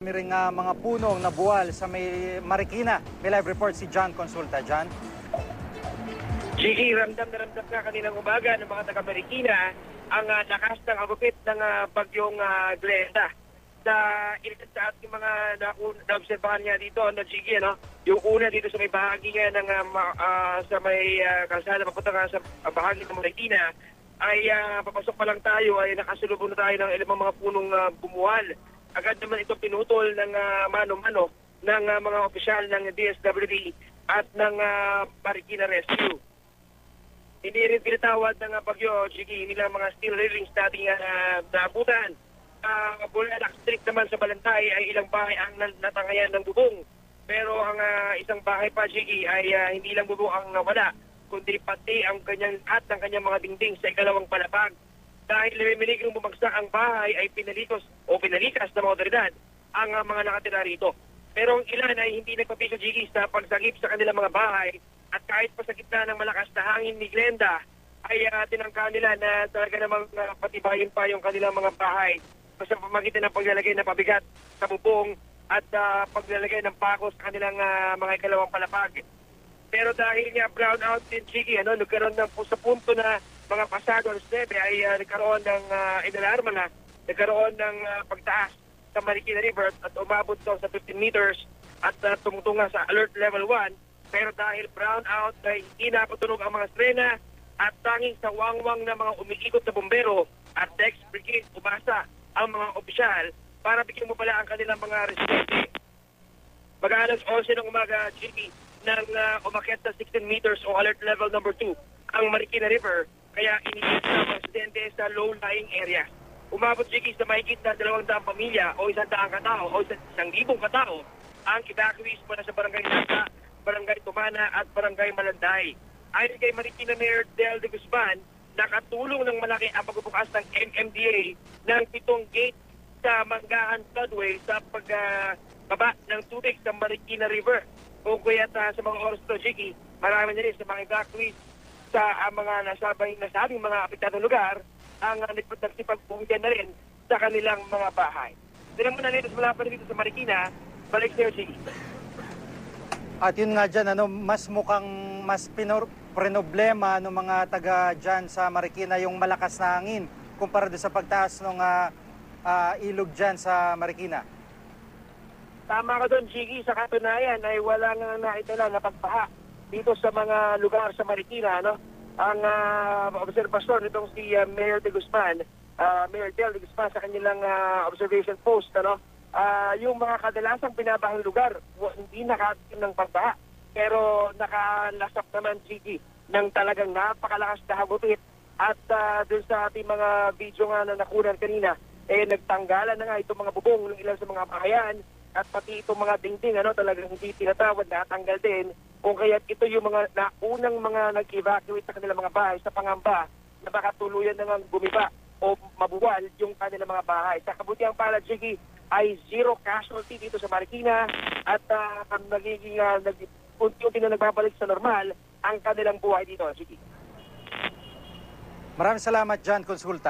May ring ah, mga punong nabuwal sa may Marikina. May live report si John Consulta. John? Sige, ramdam na ramdam na kaninang umaga ng mga taga-Marikina ang uh, lakas ng agupit ng ah, bagyong uh, Glenda. Sa ilan sa ating mga na- naobserbahan niya dito, no, Chigi, ano? yung una dito sa may bahagi nga ng ma- ah, sa may uh, kalsada papunta nga sa ah, bahagi ng Marikina ay ah, papasok pa lang tayo ay nakasulubong na tayo ng ilang mga punong ah, bumuwal. Agad naman ito pinutol ng ah, mano-mano ng ah, mga opisyal ng DSWD at ng ah, Marikina Rescue. Hindi rin ng uh, bagyo, Jiggy, nila mga steel railings nating uh, naabutan. Uh, Bulanak Street naman sa Balantay ay ilang bahay ang natangayan ng bubong. Pero ang ah, isang bahay pa, Jiggy, ay ah, hindi lang bubong ang nawala, kundi pati ang kanyang at ng kanyang mga dingding sa ikalawang palapag. Dahil lumimiligong bumagsak ang bahay ay pinalikos o pinalikas ng mga ang ah, mga nakatira rito. Pero ang ilan ay hindi nagpapiso, Jiggy, sa pagsagip sa kanilang mga bahay at kahit pa sa gitna ng malakas na hangin ni Glenda, ay uh, tinangka nila na talaga namang uh, patibayin pa yung kanilang mga bahay sa pamagitan ng paglalagay ng pabigat sa bubong at ah, paglalagay ng pako sa kanilang ah, mga ikalawang palapag. Pero dahil nga brown out din, Chiki, ano, nagkaroon ng sa punto na mga pasado alas 9 ay ah, nagkaroon ng uh, inalarma na, nagkaroon ng ah, pagtaas sa Marikina River at umabot daw sa 15 meters at uh, tumutunga sa alert level 1. Pero dahil brown out ay hindi napatunog ang mga strena at tanging sa wangwang na mga umiikot na bombero at Dex Brigade umasa ang mga opisyal para bigyan mo pala ang kanilang mga residente. Mag-aalas 11 ng umaga, GP, nang uh, umakyat sa 16 meters o alert level number 2 ang Marikina River, kaya inilis na mga residente sa low-lying area. Umabot GP sa mahigit na 200 pamilya o 100 katao o 1,000 katao ang evacuees mula sa barangay Nasa, barangay Tumana at barangay Malanday. Ayon kay Marikina Mayor Del de Guzman, nakatulong ng malaki ang pagbubukas ng MMDA ng pitong gate sa Manggahan Floodway sa pagbaba ng tubig sa Marikina River. O kaya sa mga oras to, Jiggy, marami na rin sa mga evacuees sa ah, mga nasabing, nasabing mga apektadong lugar ang uh, nagsipagpuwian na rin sa kanilang mga bahay. Tinan mo na rin, mula pa dito sa Marikina, balik sa'yo, Jiggy. At yun nga dyan, ano, mas mukhang mas pinor prenoblema ng mga taga dyan sa Marikina yung malakas na hangin kumpara doon sa pagtaas ng ah, ah, ilog dyan sa Marikina. Tama ka doon, Jiggy. Sa katunayan ay wala nga naitala na pagpaha dito sa mga lugar sa Marikina. No? Ang uh, obserbasyon nitong si ah, Mayor de Guzman, ah, Mayor Del de Guzman sa kanilang ah, observation post, ano? Ah, yung mga kadalasang binabahang lugar, hindi nakatikim ng pagbaha. Pero nakalasap naman, Jiggy, ng talagang napakalakas na hagupit. At ah, dun sa ating mga video nga na nakunan kanina, eh nagtanggalan na nga itong mga bubong ng ilan sa mga bahayan at pati itong mga dingding ano talagang hindi tinatawad na tanggal din kung kaya ito yung mga naunang mga nag-evacuate sa kanilang mga bahay sa pangamba na baka tuluyan na nga gumiba o mabuwal yung kanilang mga bahay. Sa kabutiang pala, Jiggy, ay zero casualty dito sa Marikina at uh, nagiging uh, nag, unti-unti na nagbabalik sa normal ang kanilang buhay dito, Jiggy. Maraming salamat John Consulta.